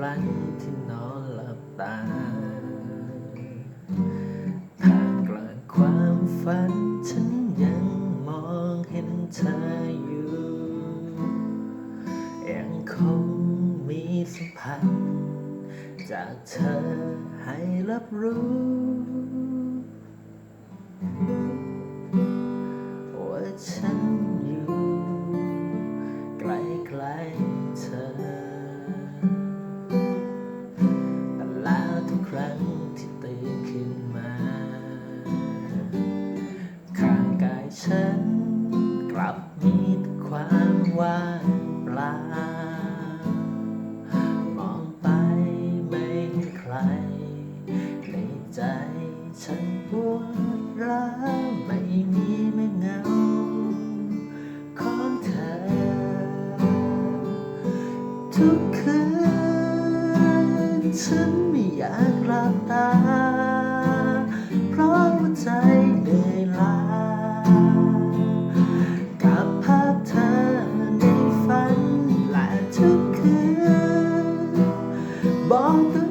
รั้งที่นอนหลับตาท่ามกลางความฝันฉันยังมองเห็นเธออยู่ ยังคงมีสัมพันธ์จากเธอให้รับรู้ ว่างเปล่ามองไปไม่เห็นใคร ในใจฉันปวดร้าวไม่มีแม่เงาของเธอ ทุกคืนฉันไม่อยากหลับตา เพราะว่าใจ บ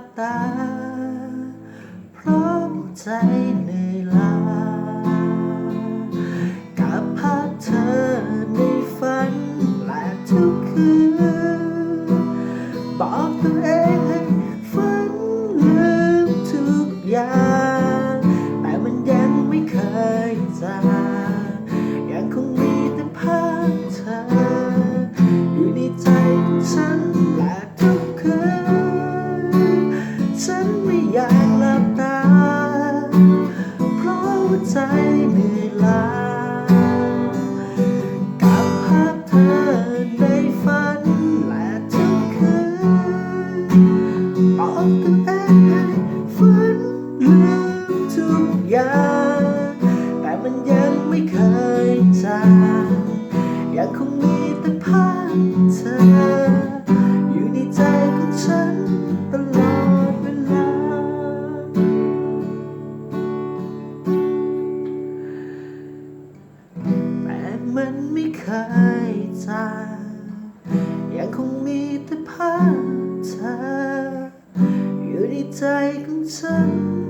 บตา เพราะใจเหนื่อยล้ากับภาพเธอในฝันและทุกคืน บอกตัวเองให้ฝันลืมทุกอย่างะว่ ใจ ยังคงมีแต่ภาพเธออยู่ในใจของฉัน